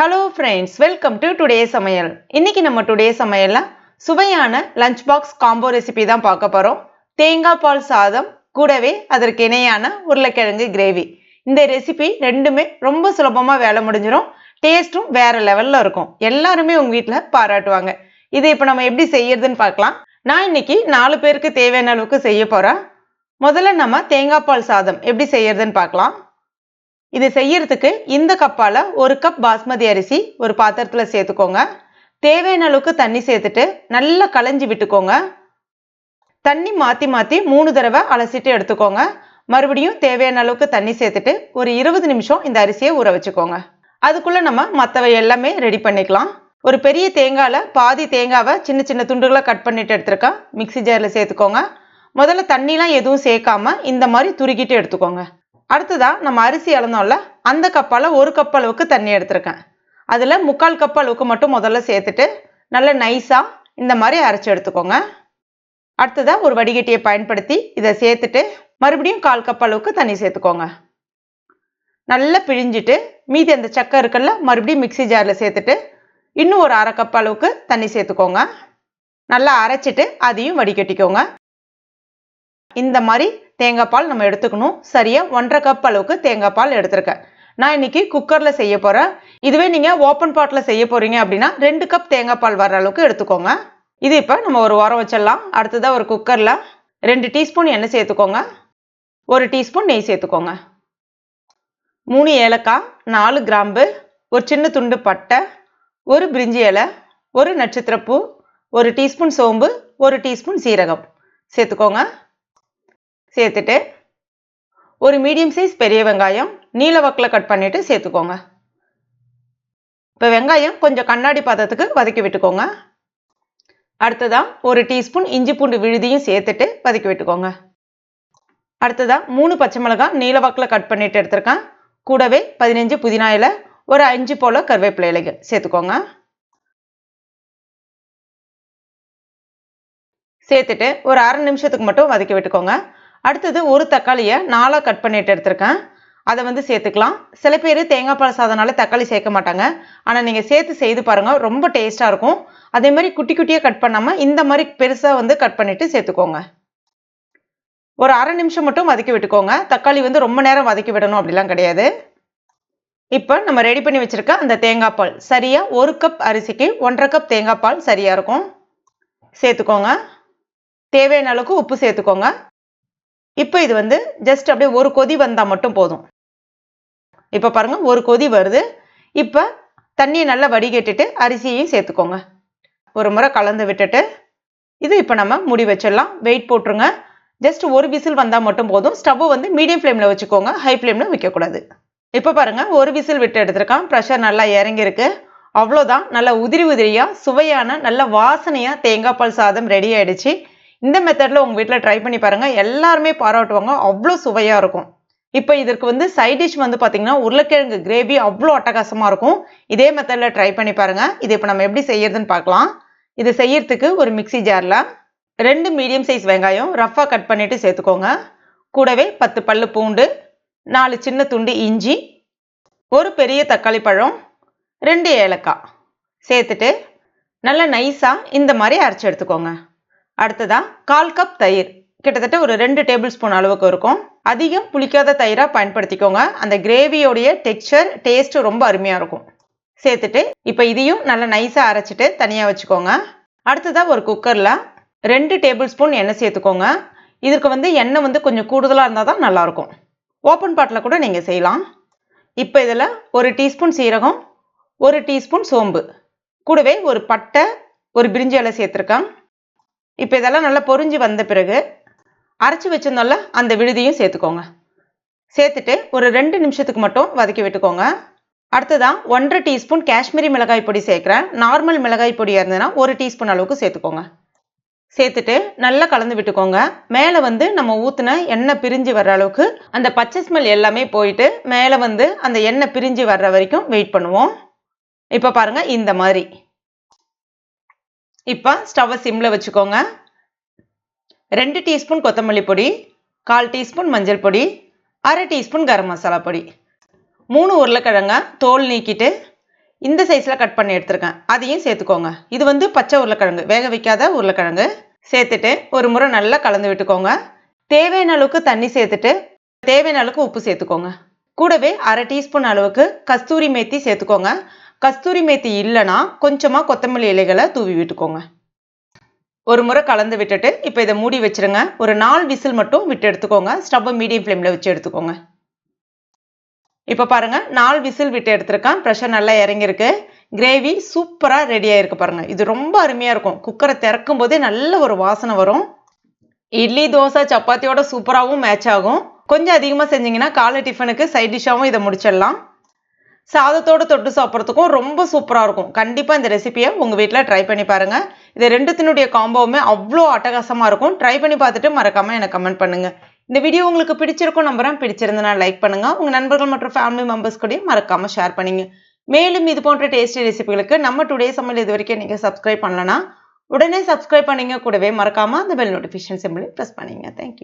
Hello friends welcome to today சமையல் இன்னைக்கு நம்ம டுடே சமையலில் சுவையான லஞ்ச் பாக்ஸ் காம்போ ரெசிபி தான் பார்க்க போகிறோம் தேங்காய் பால் சாதம் கூடவே அதற்கு இணையான உருளைக்கிழங்கு கிரேவி இந்த ரெசிபி ரெண்டுமே ரொம்ப சுலபமாக வேலை முடிஞ்சிடும் டேஸ்ட்டும் வேற லெவலில் இருக்கும். எல்லாருமே உங்கள் வீட்டில் பாராட்டுவாங்க. இதை இப்போ நம்ம எப்படி செய்யறதுன்னு பார்க்கலாம். நான் இன்னைக்கு நாலு பேருக்கு தேவையான அளவுக்கு செய்ய போகிறேன் முதல்ல நம்ம தேங்காய் பால் சாதம் எப்படி செய்யறதுன்னு பார்க்கலாம். இது செய்யறதுக்கு இந்த கப்பால் ஒரு கப் பாஸ்மதி அரிசி ஒரு பாத்திரத்தில் சேர்த்துக்கோங்க. தேவையான அளவுக்கு தண்ணி சேர்த்துட்டு நல்லா களைஞ்சி விட்டுக்கோங்க. தண்ணி மாற்றி மாற்றி மூணு தடவை அலசிட்டு எடுத்துக்கோங்க. மறுபடியும் தேவையான அளவுக்கு தண்ணி சேர்த்துட்டு ஒரு இருபது நிமிஷம் இந்த அரிசியை ஊற வச்சுக்கோங்க. அதுக்குள்ளே நம்ம மற்றவை எல்லாமே ரெடி பண்ணிக்கலாம். ஒரு பெரிய தேங்காயில் பாதி தேங்காவை சின்ன சின்ன துண்டுகளை கட் பண்ணிட்டு எடுத்துருக்கேன் மிக்சி ஜாரில் சேர்த்துக்கோங்க. முதல்ல தண்ணிலாம் எதுவும் சேர்க்காம இந்த மாதிரி துருக்கிட்டு எடுத்துக்கோங்க. அடுத்ததாக நம்ம அரிசி அளந்தோம்ல அந்த கப்பால் ஒரு கப் அளவுக்கு தண்ணி எடுத்திருக்கேன். அதில் முக்கால் கப் அளவுக்கு மட்டும் முதல்ல சேர்த்துட்டு நல்ல நைஸாக இந்த மாதிரி அரைச்சி எடுத்துக்கோங்க. அடுத்ததாக ஒரு வடிகட்டியை பயன்படுத்தி இதை சேர்த்துட்டு மறுபடியும் கால் கப் அளவுக்கு தண்ணி சேர்த்துக்கோங்க. நல்லா பிழிஞ்சிட்டு மீதி அந்த சக்கை இருக்குல்ல மறுபடியும் மிக்சி ஜாரில் சேர்த்துட்டு இன்னும் ஒரு அரை கப் அளவுக்கு தண்ணி சேர்த்துக்கோங்க. நல்லா அரைச்சிட்டு அதையும் வடிகட்டிக்கோங்க. இந்த மாதிரி தேங்காய் பால் நம்ம எடுத்துக்கணும். சரியாக ஒன்றரை கப் அளவுக்கு தேங்காய் பால் எடுத்திருக்கேன். நான் இன்னைக்கு குக்கரில் செய்ய போகிறேன் இதுவே நீங்கள் ஓப்பன் பாட்டில் செய்ய போகிறீங்க அப்படின்னா ரெண்டு கப் தேங்காய் பால் வர அளவுக்கு எடுத்துக்கோங்க. இது இப்போ நம்ம ஒரு உரம் வச்சிடலாம். அடுத்ததாக ஒரு குக்கரில் ரெண்டு டீஸ்பூன் எண்ணெய் சேர்த்துக்கோங்க. ஒரு டீஸ்பூன் நெய் சேர்த்துக்கோங்க. மூணு ஏலக்காய் நாலு கிராம்பு ஒரு சின்ன துண்டு பட்டை ஒரு பிரிஞ்சி இலை ஒரு நட்சத்திரப்பூ ஒரு டீஸ்பூன் சோம்பு ஒரு டீஸ்பூன் சீரகம். சேர்த்துக்கோங்க. சேர்த்துட்டு ஒரு மீடியம் சைஸ் பெரிய வெங்காயம் நீல வாக்கில் கட் பண்ணிவிட்டு சேர்த்துக்கோங்க. இப்போ வெங்காயம் கொஞ்சம் கண்ணாடி பாத்திரத்துக்கு வதக்கி விட்டுக்கோங்க. அடுத்ததாக ஒரு டீஸ்பூன் இஞ்சி பூண்டு விழுதியும் சேர்த்துட்டு வதக்கி விட்டுக்கோங்க. அடுத்ததாக மூணு பச்சை மிளகாய் நீல வாக்கில் கட் பண்ணிட்டு எடுத்திருக்கேன். கூடவே பதினஞ்சு புதினா இலை ஒரு அஞ்சு போல் கருவேப்பிலை இலைகள் சேர்த்துக்கோங்க. சேர்த்துட்டு ஒரு அரை நிமிஷத்துக்கு மட்டும் வதக்கி விட்டுக்கோங்க. அடுத்தது ஒரு தக்காளியை நாலாக கட் பண்ணிட்டு எடுத்திருக்கேன். அதை வந்து சேர்த்துக்கலாம். சில பேர் தேங்காய் பால் சாதனால தக்காளி சேர்க்க மாட்டாங்க. ஆனால் நீங்கள் சேர்த்து செய்து பாருங்கள் ரொம்ப டேஸ்ட்டாக இருக்கும். அதே மாதிரி குட்டி குட்டியாக கட் பண்ணாமல் இந்த மாதிரி பெருசாக வந்து கட் பண்ணிவிட்டு சேர்த்துக்கோங்க. ஒரு அரை நிமிஷம் மட்டும் வதக்கி விட்டுக்கோங்க. தக்காளி வந்து ரொம்ப நேரம் வதக்கி விடணும் அப்படிலாம் கிடையாது. இப்போ நம்ம ரெடி பண்ணி வச்சுருக்க அந்த தேங்காய் பால். சரியாக ஒரு கப் அரிசிக்கு ஒன்றரை கப் தேங்காய் பால் சரியாக இருக்கும். சேர்த்துக்கோங்க. தேவையான அளவுக்கு உப்பு சேர்த்துக்கோங்க. இப்போ இது வந்து ஜஸ்ட் அப்படியே ஒரு கொதி வந்தால் மட்டும் போதும். இப்போ பாருங்கள் ஒரு கொதி வருது. இப்போ தண்ணியை நல்லா வடிகட்டிட்டு அரிசியையும் சேர்த்துக்கோங்க. ஒரு முறை கலந்து விட்டுட்டு இது இப்போ நம்ம முடி வச்சிடலாம். வெயிட் போட்டுருங்க. ஜஸ்ட் ஒரு விசில் வந்தால் மட்டும் போதும். ஸ்டவ் வந்து மீடியம் ஃப்ளேமில் வச்சுக்கோங்க. ஹை ஃப்ளேமில் வைக்கக்கூடாது. இப்போ பாருங்கள் ஒரு விசில் விட்டு எடுத்துருக்கான். ப்ரெஷர் நல்லா இறங்கியிருக்கு. அவ்வளோதான் நல்லா உதிரி உதிரியாக சுவையான நல்ல வாசனையாக தேங்காய் பால் சாதம் ரெடி ஆயிடுச்சு. இந்த மெத்தடில் உங்கள் வீட்டில் ட்ரை பண்ணி பாருங்கள் எல்லாருமே பாராட்டுவாங்க. அவ்வளோ சுவையாக இருக்கும். இப்போ இதற்கு வந்து சைட் டிஷ் வந்து பார்த்தீங்கன்னா உருளைக்கிழங்கு கிரேவி அவ்வளோ அட்டகாசமாக இருக்கும். இதே மெத்தடில் ட்ரை பண்ணி பாருங்கள் இது இப்போ நம்ம எப்படி செய்யறதுன்னு பார்க்கலாம் இது செய்யறதுக்கு ஒரு மிக்சி ஜாரில் ரெண்டு மீடியம் சைஸ் வெங்காயம் ரஃப்பாக கட் பண்ணிவிட்டு சேர்த்துக்கோங்க. கூடவே பத்து பல்லு பூண்டு நாலு சின்ன துண்டு இஞ்சி ஒரு பெரிய தக்காளி பழம் ரெண்டு ஏலக்காய். சேர்த்துட்டு நல்லா நைஸாக இந்த மாதிரி அரைச்சி எடுத்துக்கோங்க. அடுத்ததாக கால் கப் தயிர். கிட்டத்தட்ட ஒரு ரெண்டு டேபிள் ஸ்பூன் அளவுக்கு இருக்கும். அதிகம் புளிக்காத தயிராக பயன்படுத்திக்கோங்க. அந்த கிரேவியோடைய டெக்ஸ்சர் டேஸ்ட் ரொம்ப அருமையாக இருக்கும். சேர்த்துட்டு இப்போ இதையும் நல்லா நைஸாக அரைச்சிட்டு தனியாக வச்சுக்கோங்க. அடுத்ததாக ஒரு குக்கரில் ரெண்டு டேபிள் ஸ்பூன் எண்ணெய் சேர்த்துக்கோங்க. இதுக்கு வந்து எண்ணெய் வந்து கொஞ்சம் கூடுதலாக இருந்தால் தான் நல்லாயிருக்கும் ஓப்பன் பாட்டில் கூட நீங்கள் செய்யலாம். இப்போ இதில் ஒரு டீஸ்பூன் சீரகம் ஒரு டீஸ்பூன் சோம்பு. கூடவே ஒரு பட்டை ஒரு பிரிஞ்சி இலை சேர்த்துருக்கேன். இப்போ இதெல்லாம் நல்லா பொறிஞ்சு வந்த பிறகு அரைச்சி வச்சிருந்தோம்ல அந்த விழுதியும் சேர்த்துக்கோங்க. சேர்த்துட்டு ஒரு ரெண்டு நிமிஷத்துக்கு மட்டும் வதக்கி விட்டுக்கோங்க. அடுத்ததான் ஒன்றரை டீஸ்பூன் காஷ்மீரி மிளகாய் பொடி சேர்க்குறேன். நார்மல் மிளகாய் பொடியாக இருந்ததுன்னா ஒரு டீஸ்பூன் அளவுக்கு சேர்த்துக்கோங்க. சேர்த்துட்டு நல்லா கலந்து விட்டுக்கோங்க. மேலே வந்து நம்ம ஊற்றின எண்ணெய் பிரிஞ்சு வர்ற அளவுக்கு அந்த பச்சை ஸ்மெல் எல்லாமே போயிட்டு மேலே வந்து அந்த எண்ணெய் பிரிஞ்சு வர்ற வரைக்கும் வெயிட் பண்ணுவோம். இப்போ பாருங்கள் இந்த மாதிரி. இப்போ ஸ்டவ்வை சிம்மில் வச்சுக்கோங்க. ரெண்டு டீஸ்பூன் கொத்தமல்லி பொடி கால் டீஸ்பூன் மஞ்சள் பொடி அரை டீஸ்பூன் கரம் மசாலா பொடி. மூணு உருளைக்கிழங்க தோல் நீக்கிட்டு இந்த சைஸில் கட் பண்ணி எடுத்துருக்கேன். அதையும் சேர்த்துக்கோங்க. இது வந்து பச்சை உருளைக்கிழங்கு வேக வைக்காத உருளைக்கிழங்கு. சேர்த்துட்டு ஒரு முறை நல்லா கலந்து விட்டுக்கோங்க. தேவையான அளவுக்கு தண்ணி சேர்த்துட்டு தேவையான அளவுக்கு உப்பு சேர்த்துக்கோங்க. கூடவே அரை டீஸ்பூன் அளவுக்கு கஸ்தூரி மேத்தி சேர்த்துக்கோங்க. கஸ்தூரி மேத்தி இல்லைன்னா கொஞ்சமாக கொத்தமல்லி இலைகளை தூவி விட்டுக்கோங்க. ஒரு முறை கலந்து விட்டுட்டு இப்போ இதை மூடி வச்சிருங்க. ஒரு நாலு விசில் மட்டும் விட்டு எடுத்துக்கோங்க. ஸ்டவ்வை மீடியம் ஃப்ளேமில் வச்சு எடுத்துக்கோங்க. இப்போ பாருங்கள் நாலு விசில் விட்டு எடுத்துருக்கேன். ப்ரெஷர் நல்லா இறங்கியிருக்கு. கிரேவி சூப்பராக ரெடியாக இருக்குது பாருங்கள் இது ரொம்ப அருமையாக இருக்கும். குக்கரை திறக்கும் போதே நல்ல ஒரு வாசனை வரும். இட்லி தோசை சப்பாத்தியோட சூப்பராகவும் மேட்ச் ஆகும். கொஞ்சம் அதிகமாக செஞ்சிங்கன்னா காலை டிஃபனுக்கு சைட் டிஷ்ஷாகவும் இதை முடிச்சிடலாம். சாதத்தோடு தொட்டு சாப்பிட்றதுக்கும் ரொம்ப சூப்பராக இருக்கும். கண்டிப்பாக இந்த ரெசிபியை உங்கள் வீட்டில் ட்ரை பண்ணி பாருங்கள் இது ரெண்டுத்தினுடைய காம்போவுமே அவ்வளோ அட்டகாசமாக இருக்கும். ட்ரை பண்ணி பார்த்துட்டு மறக்காமல் எனக்கு கமெண்ட் பண்ணுங்கள் இந்த வீடியோ உங்களுக்கு பிடிச்சிருக்கும் நம்புறேன். பிடிச்சிருந்தனா லைக் பண்ணுங்கள் உங்கள் நண்பர்கள் மற்றும் ஃபேமிலி மெம்பர்ஸ் கூட மறக்காமல் ஷேர் பண்ணிங்க. மேலும் இது போன்ற டேஸ்டி ரெசிபிகளுக்கு நம்ம டுடே சமையல் இது வரைக்கும் நீங்கள் சப்ஸ்கிரைப் பண்ணலன்னா உடனே சப்ஸ்கிரைப் பண்ணிங்க கூடவே மறக்காமல் அந்த பெல் நோட்டிஃபிகேஷன் சிம்பிளையும் ப்ரெஸ் பண்ணிங்க. Thank you